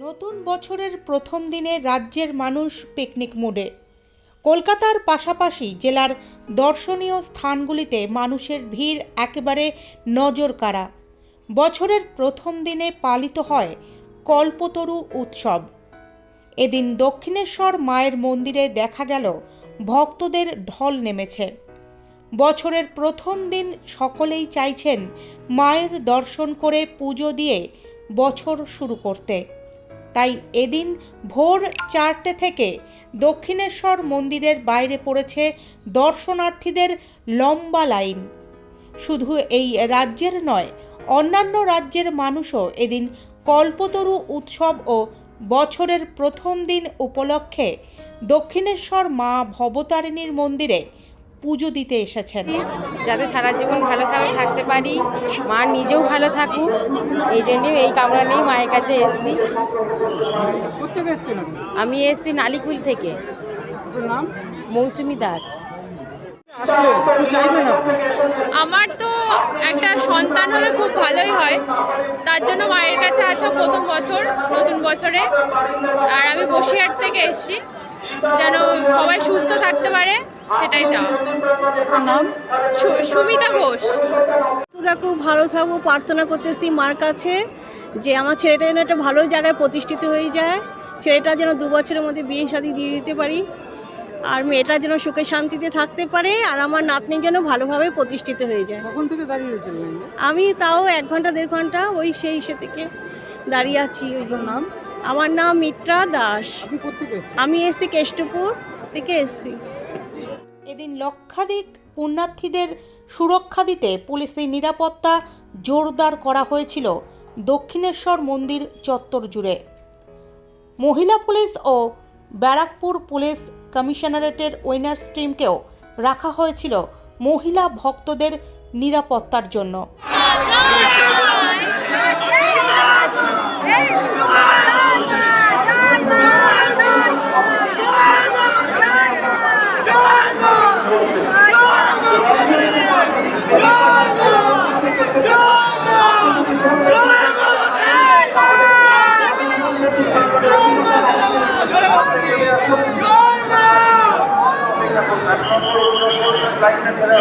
নতুন বছরের প্রথম দিনে রাজ্যের মানুষ পিকনিক মুডে কলকাতার পাশাপাশি জেলার দর্শনীয় স্থানগুলিতে মানুষের ভিড় একেবারে নজর কাড়া বছরের প্রথম দিনে পালিত হয় কল্পতরু উৎসব। এদিন দক্ষিণেশ্বর মায়ের মন্দিরে দেখা গেল ভক্তদের ঢল নেমেছে। বছরের প্রথম দিন সকলেই চাইছেন মায়ের দর্শন করে পুজো দিয়ে বছর শুরু করতে। তাই এদিন ভোর চারটে থেকে দক্ষিণেশ্বর মন্দিরের বাইরে পড়েছে দর্শনার্থীদের লম্বা লাইন। শুধু এই রাজ্যের নয়, অন্যান্য রাজ্যের মানুষও এদিন কল্পতরু উৎসব ও বছরের প্রথম দিন উপলক্ষে দক্ষিণেশ্বর মা ভবতারিণীর মন্দিরে পুজো দিতে এসেছেন। যাতে সারা জীবন ভালো ভাবে থাকতে পারি মা নিজেও ভালো থাকুক এই জন্য এই কামনা নিয়ে মায়ের কাছে এসেছি। আমি এসেছি নালিকুল থেকে। নাম? মৌসুমি দাস। আমার তো একটা সন্তান হলে খুব ভালোই হয়। তার জন্য মায়ের কাছে আছে প্রথম বছর নতুন বছরে। আর আমি বসিরহাট থেকে এসেছি। যেন সবাই সুস্থ থাকতে পারে সেটাই চাওয়া। নাম? সুমিতা ঘোষ। সুদা খুব ভালো থাকব প্রার্থনা করতেছি মার কাছে যে আমার ছেলেটা যেন একটা ভালো জায়গায় প্রতিষ্ঠিত হয়ে যায় ছেলেটা যেন দু বছরের মধ্যে বিয়ে শাদি দিয়ে দিতে পারি আর মেয়েটা যেন সুখে শান্তিতে থাকতে পারে আর আমার নাতনি যেন ভালোভাবে প্রতিষ্ঠিত হয়ে যায়? আমি তাও এক ঘণ্টা দেড় ঘণ্টা ওই সেই ইসে থেকে দাঁড়িয়ে আছি ওই জন্য নাম? আমার নাম মিত্রা দাস। আমি এসছি কেষ্টপুর থেকে এসছি। এদিন লক্ষাধিক পুণ্যার্থীদের সুরক্ষা দিতে পুলিশের নিরাপত্তা জোরদার করা হয়েছিল দক্ষিণেশ্বর মন্দির চত্বর জুড়ে। মহিলা পুলিশ ও ব্যারাকপুর পুলিশ কমিশনারেটের উইনার্স টিমকেও রাখা হয়েছিল মহিলা ভক্তদের নিরাপত্তার জন্য। लाइन में चलो।